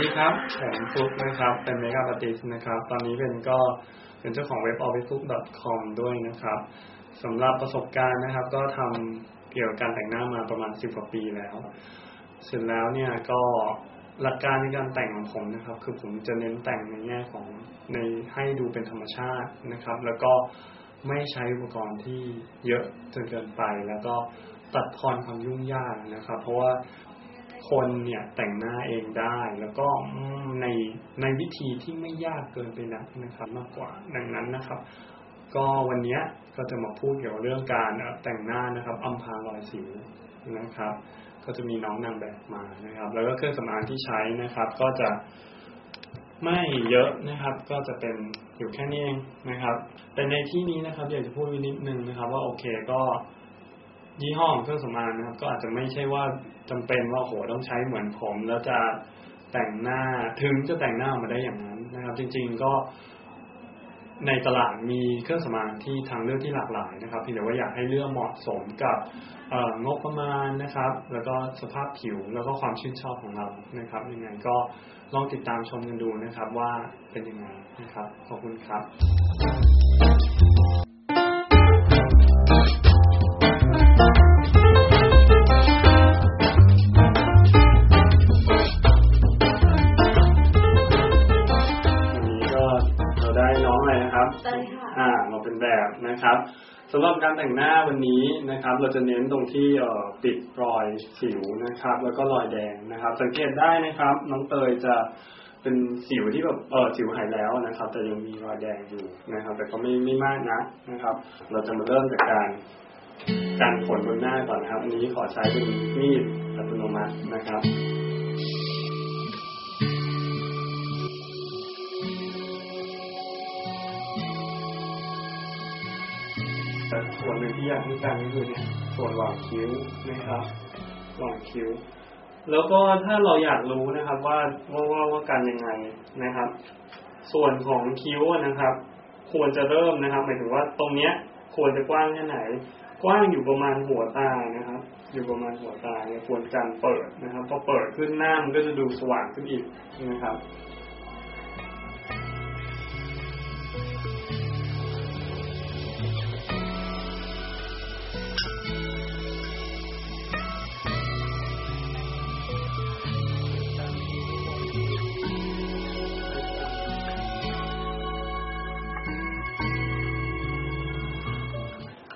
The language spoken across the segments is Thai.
ดีครับผมฟลุกนะครับ เป็นเมกาปติสนะครับ ตอนนี้เป็นก็เป็นเจ้าของเว็บ officebook.com ด้วยนะครับสำหรับประสบการณ์นะครับ ก็ทำเกี่ยวกับการแต่งหน้ามาประมาณสิบกว่าปีแล้ว เสร็จแล้วเนี่ยก็หลักการในการแต่งของผมนะครับ คือผมจะเน้นแต่งในแง่ของในให้ดูเป็นธรรมชาตินะครับ แล้วก็ไม่ใช้อุปกรณ์ที่เยอะจนเกินไป แล้วก็ตัดทอนความยุ่งยากนะครับ เพราะว่า คนเนี่ยแต่งหน้าเองได้ แล้วก็ในในวิธีที่ไม่ยากเกินไปนักนะครับ มากกว่าดังนั้นนะครับ ก็วันนี้ก็จะมาพูดเกี่ยวกับเรื่องการแต่งหน้านะครับอำพรางรอยสิวนะครับ ก็จะมีน้องนางแบบมานะครับ แล้วก็เครื่องสำอางที่ใช้นะครับ ก็จะไม่เยอะนะครับ ก็จะเป็นอยู่แค่นี้เองนะครับ แต่ในที่นี้นะครับ อยากจะพูดนิดนึงนะครับ ว่าโอเคก็ ยี่ห้อเครื่องสำอางนะครับ ก็อาจจะไม่ใช่ว่าจำเป็นว่าโหต้องใช้เหมือนผม แล้วจะแต่งหน้าถึงจะแต่งหน้ามาได้อย่างนั้นนะครับ จริง ๆก็ในตลาดมีเครื่องสำอางที่ทางเลือกที่หลากหลายนะครับเพียงแต่ว่าอยากให้เลือกเหมาะสมกับงบประมาณนะครับ แล้วก็สภาพผิวแล้วก็ความชื่นชอบของเรานะครับยังไงก็ลองติดตามชมกันดูนะครับว่าเป็นยังไงนะครับขอบคุณครับ นแบบนะครับสำหรับการแต่งหน้าวันนี้นะครับ เราจะเน้นตรงที่ปิดรอยสิวนะครับ แล้วก็รอยแดงนะครับ สังเกตได้นะครับ น้องเตยจะเป็นสิวที่แบบเออสิวหายแล้วนะครับ แต่ยังมีรอยแดงอยู่นะครับ แต่ก็ไม่ไม่มากนะนะครับ เราจะมาเริ่มจากการการขนบนหน้าก่อนนะครับ อันนี้ขอใช้เป็นมีดอัตโนมัตินะครับ ส่วนหนึ่งที่อยากให้กันก็คือเนี่ย ส่วนหว่างคิ้วนะครับหว่างคิ้ว แล้วก็ถ้าเราอยากรู้นะครับ ว่าว่าว่าว่ากันยังไงนะครับ ส่วนของคิ้วนะครับ ควรจะเริ่มนะครับหมายถึงว่าตรงเนี้ย ควรจะกว้างแค่ไหน กว้างอยู่ประมาณหัวตานะครับ อยู่ประมาณหัวตาเนี่ยควรการเปิดนะครับพอเปิดขึ้นหน้ามันก็จะดูสว่างขึ้นอีกนะครับ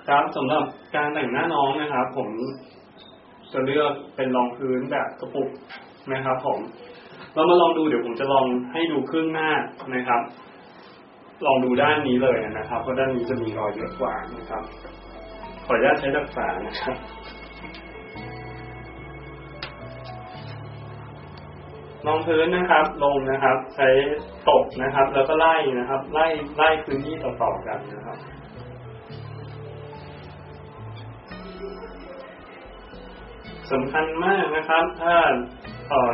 ครับสำหรับการแต่งหน้าน้องนะครับ ผมจะเลือกเป็นรองพื้นแบบกระปุกนะครับผมเรามาลองดูเดี๋ยวผมจะลองให้ดูครึ่งหน้านะครับ ลองดูด้านนี้เลยนะครับ เพราะด้านนี้จะมีรอยเยอะกว่านะครับ ขออนุญาตใช้ดักษานะครับรองพื้นนะครับ ลงนะครับ ใช้ตกนะครับ แล้วก็ไล่นะครับ ไล่ไล่พื้นที่ต่อๆกันนะครับ สำคัญมากนะครับ ถ้า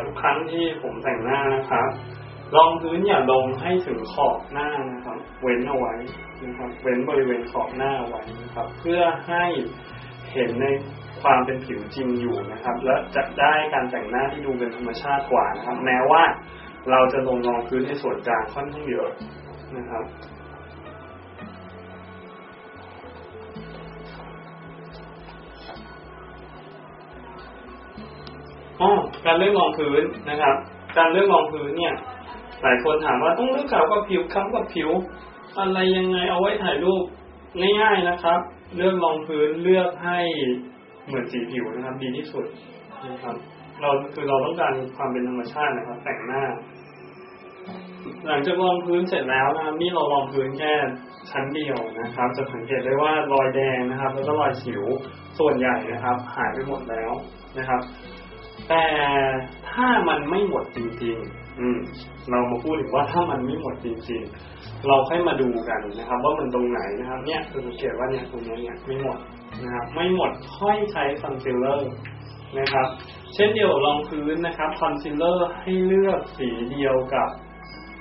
ทุกครั้งที่ผมแต่งหน้านะครับรองพื้นอย่าลงให้ถึงขอบหน้านะครับ เว้นเอาไว้นะครับ เว้นบริเวณขอบหน้าไว้นะครับ เพื่อให้เห็นในความเป็นผิวจริงอยู่นะครับ และจะได้การแต่งหน้าที่ดูเป็นธรรมชาติกว่านะครับ แม้ว่าเราจะลงรองพื้นในส่วนกลางค่อนข้างเยอะนะครับ อ๋อการเลือกรองพื้นนะครับ การเลือกรองพื้นเนี่ย หลายคนถามว่าต้องเลือกขาวกับผิวค้ำกับผิว อะไรยังไงเอาไว้ถ่ายรูปง่ายๆนะครับ เลือกรองพื้นเลือกให้เหมือนสีผิวนะครับ ดีที่สุดนะครับ เราคือเราต้องการความเป็นธรรมชาตินะครับ แต่งหน้า หลังจากรองพื้นเสร็จแล้วนะครับนี่เรารองพื้นแค่ชั้นเดียวนะครับ จะสังเกตได้ว่ารอยแดงนะครับ แล้วก็รอยสิวส่วนใหญ่นะครับ หายไปหมดแล้วนะครับ แต่ถ้ามันไม่หมดจริง ๆ อืม เรามาพูดถึงว่าถ้ามันไม่หมดจริง ๆ เราค่อยมาดูกันนะครับ ว่ามันตรงไหนนะครับ เนี่ยคือสังเกตว่าเนี่ยตรงนี้เนี่ยไม่หมดนะครับ ไม่หมดค่อยใช้คอนซีลเลอร์นะครับ เช่นเดียวรองพื้นนะครับคอนซีลเลอร์ให้เลือกสีเดียวกับ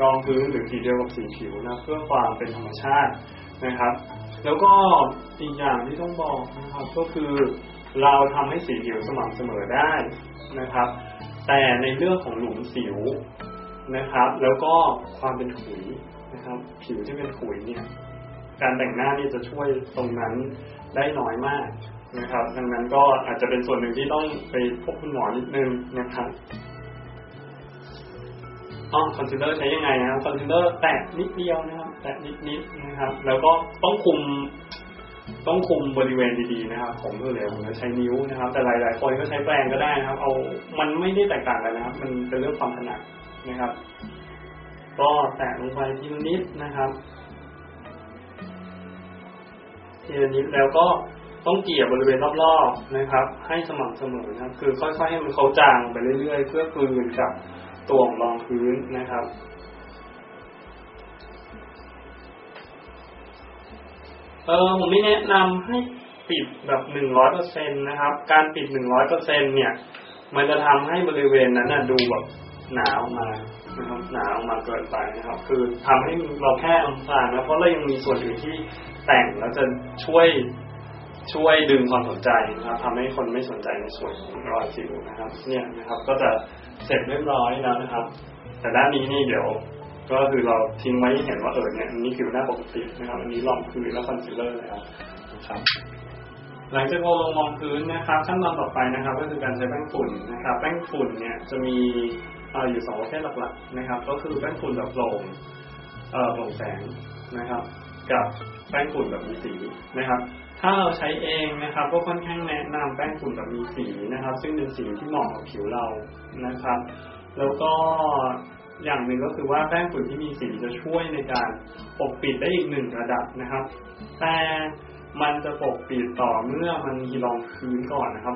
รองพื้นหรือสีเดียวกับสีผิวนะเพื่อความเป็นธรรมชาตินะครับ แล้วก็อีกอย่างที่ต้องบอกนะครับก็คือ เราทำให้สีผิวสม่ำเสมอได้นะครับ แต่ในเรื่องของหลุมสิวนะครับ แล้วก็ความเป็นขุยนะครับ ผิวที่เป็นขุยเนี่ยการแต่งหน้านี่จะช่วยตรงนั้นได้น้อยมากนะครับ ดังนั้นก็อาจจะเป็นส่วนหนึ่งที่ต้องไปพบคุณหมอนิดนึงนะครับอ๋อคอนซีลเลอร์ใช้ยังไงนะครับคอนซีลเลอร์แตะนิดเดียวนะครับ แตะนิดนิดๆนะครับ แล้วก็ต้องคุม ต้องคุมบริเวณดีๆนะครับ ผมก็เลยผมจะใช้นิ้วนะครับ แต่หลาย ๆ คนก็ใช้แปรงก็ได้นะครับ เอามันไม่ได้แตกต่างกันนะครับ มันเป็นเรื่องความถนัดนะครับ ก็แตะลงไปทีละนิดนะครับทีละนิดแล้วก็ต้องเกี่ยบริเวณรอบๆนะครับ ให้สม่ำเสมอนะครับคือค่อยๆให้มันเขาจางไปเรื่อยๆ เพื่อกลืนกับตัวของรองพื้นนะครับ เออผมไม่แนะนำให้ปิดแบบหนึ่งร้อยเปอร์เซ็นนะครับ การปิดหนึ่งร้อยเปอร์เซ็นเนี่ย มันจะทำให้บริเวณนั้นนะดูแบบหนาออกมานะครับหนาออกมาเกินไปนะครับ คือทำให้เราแค่อำพรางนะเพราะเรายังมีส่วนอื่นที่แต่งแล้วจะช่วยช่วยดึงความสนใจนะครับทำให้คนไม่สนใจในส่วนของรอยสิวนะครับ เนี่ยนะครับก็จะเสร็จเรียบร้อยแล้วนะครับ แต่ด้านนี้นี่เดี๋ยว ก็คือเราทิ้งไว้ให้เห็นว่าเออเนี่ยอันนี้ผิวหน้าปกตินะครับ อันนี้รองพื้นและคอนซีลเลอร์แล้วนะครับหลังจากเราลงรองพื้นนะครับ ขั้นตอนต่อไปนะครับ ก็คือการใช้แป้งฝุ่นนะครับ แป้งฝุ่นเนี่ยจะมีเอ่ออยู่สองประเภทหลักๆนะครับ ก็คือแป้งฝุ่นแบบโปร่งเอ่อโปร่งแสงนะครับ กับแป้งฝุ่นแบบมีสีนะครับ ถ้าเราใช้เองนะครับ ก็ค่อนข้างแนะนำแป้งฝุ่นแบบมีสีนะครับ ซึ่งเป็นสีที่เหมาะกับผิวเรานะครับ แล้วก็ อย่างหนึ่งก็คือว่าแป้งฝุ่นที่มีสีจะช่วยในการปกปิดได้อีกหนึ่งระดับนะครับ แต่มันจะปกปิดต่อเมื่อมันมีรองพื้นก่อนนะครับ